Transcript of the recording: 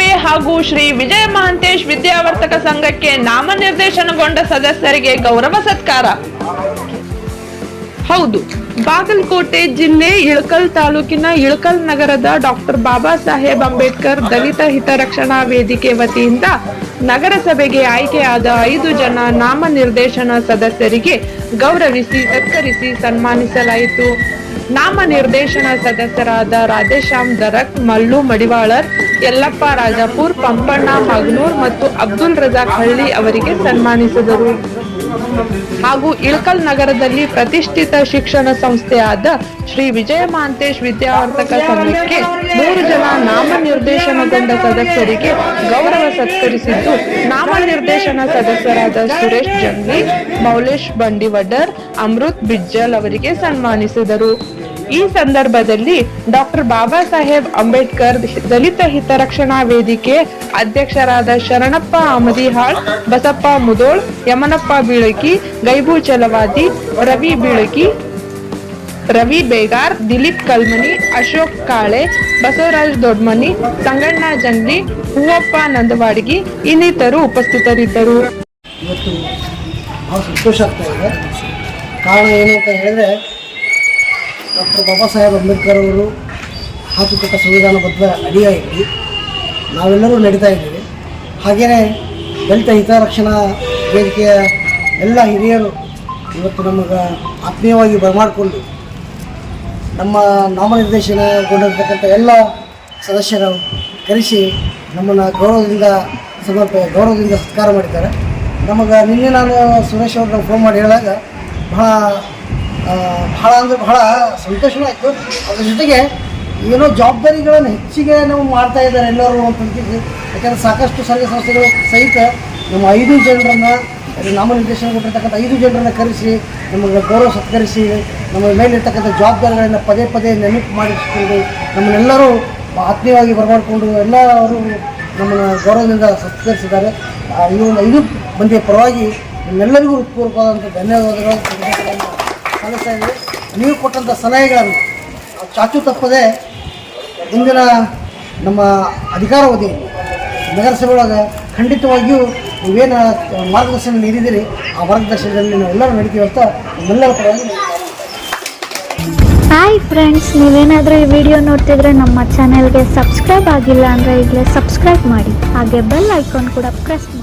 ಹಾಗೂ ಶ್ರೀ ವಿಜಯ ಮಹಾಂತೇಶ್ ವಿದ್ಯಾವರ್ತಕ ಸಂಘಕ್ಕೆ ನಾಮನಿರ್ದೇಶನಗೊಂಡ ಸದಸ್ಯರಿಗೆ ಗೌರವ ಸತ್ಕಾರ. ಹೌದು, ಬಾಗಲಕೋಟೆ ಜಿಲ್ಲೆ ಇಳಕಲ್ ತಾಲೂಕಿನ ಇಳಕಲ್ ನಗರದ ಡಾಕ್ಟರ್ ಬಾಬಾ ಸಾಹೇಬ್ ಅಂಬೇಡ್ಕರ್ ದಲಿತ ಹಿತರಕ್ಷಣಾ ವೇದಿಕೆ ವತಿಯಿಂದ ನಗರಸಭೆಗೆ ಆಯ್ಕೆಯಾದ ಐದು ಜನ ನಾಮನಿರ್ದೇಶನ ಸದಸ್ಯರಿಗೆ ಗೌರವಿಸಿ ಸತ್ಕರಿಸಿ ಸನ್ಮಾನಿಸಲಾಯಿತು. ನಾಮನಿರ್ದೇಶನ ಸದಸ್ಯರಾದ ರಾಧೇಶ್ಯಾಮ್ ದರಕ್, ಮಲ್ಲು ಮಡಿವಾಳರ್, ಯಲ್ಲಪ್ಪ ರಾಜಾಪುರ್, ಪಂಪಣ್ಣ ಮಗ್ನೂರ್ ಮತ್ತು ಅಬ್ದುಲ್ ರಜಾಕ್ ಹಳ್ಳಿ ಅವರಿಗೆ ಸನ್ಮಾನಿಸಿದರು. ಹಾಗೂ ಇಳಕಲ್ ನಗರದಲ್ಲಿ ಪ್ರತಿಷ್ಠಿತ ಶಿಕ್ಷಣ ಸಂಸ್ಥೆಯಾದ ಶ್ರೀ ವಿಜಯ ಮಾಂತೇಶ್ ವಿದ್ಯಾವರ್ತಕ ಸಂಘಕ್ಕೆ ಮೂರು ಜನ ನಾಮನಿರ್ದೇಶನಗೊಂಡ ಸದಸ್ಯರಿಗೆ ಗೌರವ ಸತ್ಕರಿಸಿದ್ದು, ನಾಮನಿರ್ದೇಶನ ಸದಸ್ಯರಾದ ಸುರೇಶ್ ಜಂಗ್ಲಿ, ಮೌಲೇಶ್ ಬಂಡಿವಡ್ಡರ್, ಅಮೃತ್ ಬಿಜ್ಜಲ್ ಅವರಿಗೆ ಸನ್ಮಾನಿಸಿದರು. ಈ ಸಂದರ್ಭದಲ್ಲಿ ಡಾಕ್ಟರ್ ಬಾಬಾ ಸಾಹೇಬ್ ಅಂಬೇಡ್ಕರ್ ದಲಿತ ಹಿತರಕ್ಷಣಾ ವೇದಿಕೆ ಅಧ್ಯಕ್ಷರಾದ ಶರಣಪ್ಪ ಅಮದಿಹಾಳ್, ಬಸಪ್ಪ ಮುದೋಳ್, ಯಮನಪ್ಪ ಬೀಳಕಿ, ಗೈಬು ಚಲವಾದಿ, ರವಿ ಬೀಳಕಿ, ರವಿ ಬೇಗಾರ್, ದಿಲೀಪ್ ಕಲ್ಮನಿ, ಅಶೋಕ್ ಕಾಳೆ, ಬಸವರಾಜ್ ದೊಡ್ಮನಿ, ಸಂಗಣ್ಣ ಜಂಗ್ಲಿ, ಹೂವಪ್ಪ ನಂದವಾಡಗಿ ಇನ್ನಿತರು ಉಪಸ್ಥಿತರಿದ್ದರು. ಇವತ್ತು ಬಹಳ ಸಂತೋಷ ಆಗ್ತಾ ಇದೆ. ಕಾರಣ ಏನಂತ ಹೇಳಿದ್ರೆ ಡಾಕ್ಟರ್ ಬಾಬಾ ಸಾಹೇಬ್ ಅಂಬೇಡ್ಕರ್ ಅವರು ಹಾಕಿಕೊಟ್ಟ ಸಂವಿಧಾನಬದ್ಧ ಅಡಿಯಾಗಿ ನಾವೆಲ್ಲರೂ ನಡೀತಾ ಇದ್ದೀವಿ. ಹಾಗೆಯೇ ದಲಿತ ಹಿತರಕ್ಷಣಾ ವೇದಿಕೆಯ ಎಲ್ಲ ಹಿರಿಯರು ಇವತ್ತು ನಮಗೆ ಆತ್ಮೀಯವಾಗಿ ಬರಮಾಡಿಕೊಂಡು ನಮ್ಮ ನಾಮನಿರ್ದೇಶನಗೊಂಡಿರ್ತಕ್ಕಂಥ ಎಲ್ಲ ಸದಸ್ಯರು ಕರೆಸಿ ನಮ್ಮನ್ನು ಗೌರವದಿಂದ ಸಮರ್ಪ ಗೌರವದಿಂದ ಸತ್ಕಾರ ಮಾಡಿದ್ದಾರೆ. ನಮಗೆ ನಿನ್ನೆ ನಾನು ಸುರೇಶ್ ಅವ್ರನ್ನ ಫೋನ್ ಮಾಡಿ ಹೇಳಿದಾಗ ಬಹಳ ಬಹಳ ಅಂದರೆ ಬಹಳ ಸಂತೋಷವೂ ಆಯಿತು. ಅದ್ರ ಜೊತೆಗೆ ಏನೋ ಜವಾಬ್ದಾರಿಗಳನ್ನು ಹೆಚ್ಚಿಗೆ ನಾವು ಮಾಡ್ತಾ ಇದ್ದಾರೆ ಎಲ್ಲರೂ ಅಂತ ಅಂತಿದ್ವಿ. ಯಾಕಂದರೆ ಸಾಕಷ್ಟು ಸಾರಿಗೆ ಸಂಸ್ಥೆಗಳು ಸಹಿತ ನಮ್ಮ ಐದು ಜನರನ್ನು ನಾಮನಿರ್ದೇಶನ ಕೊಟ್ಟಿರ್ತಕ್ಕಂಥ ಐದು ಜನರನ್ನು ಕರೆಸಿ, ನಮಗೆ ಗೌರವ ಸತ್ಕರಿಸಿ, ನಮ್ಮ ಮೇಲಿರ್ತಕ್ಕಂಥ ಜವಾಬ್ದಾರಿಗಳನ್ನು ಪದೇ ಪದೇ ನೆನಪು ಮಾಡಿಸಿಕೊಂಡು, ನಮ್ಮನ್ನೆಲ್ಲರೂ ಆತ್ಮೀಯವಾಗಿ ಬರಮಾಡಿಕೊಂಡು ಎಲ್ಲರೂ ನಮ್ಮನ್ನು ಗೌರವದಿಂದ ಸತ್ಕರಿಸಿದ್ದಾರೆ. ಈ ಒಂದು ಐದು ಮಂದಿಯ ಪರವಾಗಿ ನಿಮ್ಮೆಲ್ಲರಿಗೂ ಹೃತ್ಪೂರ್ವಕವಾದಂಥ ಧನ್ಯವಾದಗಳು. ಸಲ್ಲಿಸ್ತಾ ಇದ್ದೀವಿ ನೀವು ಕೊಟ್ಟಂಥ ಸಲಹೆಗಳನ್ನು ಚಾಚು ತಪ್ಪದೆ ಇಂದಿನ ನಮ್ಮ ಅಧಿಕಾರಾವಧಿ ನಗರಸಭೆ ಒಳಗೆ ಖಂಡಿತವಾಗಿಯೂ ನೀವೇನು ಮಾರ್ಗದರ್ಶನ ನೀಡಿದ್ದೀರಿ ಆ ಮಾರ್ಗದರ್ಶನದಲ್ಲಿ ನೀವು ಎಲ್ಲರೂ ನಡೀತೀವಿ ಅಂತ ನಮ್ಮೆಲ್ಲರ ಪರವಾಗಿ ಹಾಯ್ ಫ್ರೆಂಡ್ಸ್ ನೀವೇನಾದರೂ ಈ ವಿಡಿಯೋ ನೋಡ್ತಿದ್ರೆ ನಮ್ಮ ಚಾನೆಲ್ಗೆ ಸಬ್ಸ್ಕ್ರೈಬ್ ಆಗಿಲ್ಲ ಅಂದರೆ ಈಗಲೇ ಸಬ್ಸ್ಕ್ರೈಬ್ ಮಾಡಿ. ಹಾಗೆ ಬೆಲ್ ಐಕಾನ್ ಕೂಡ ಪ್ರೆಸ್ ಮಾಡಿ.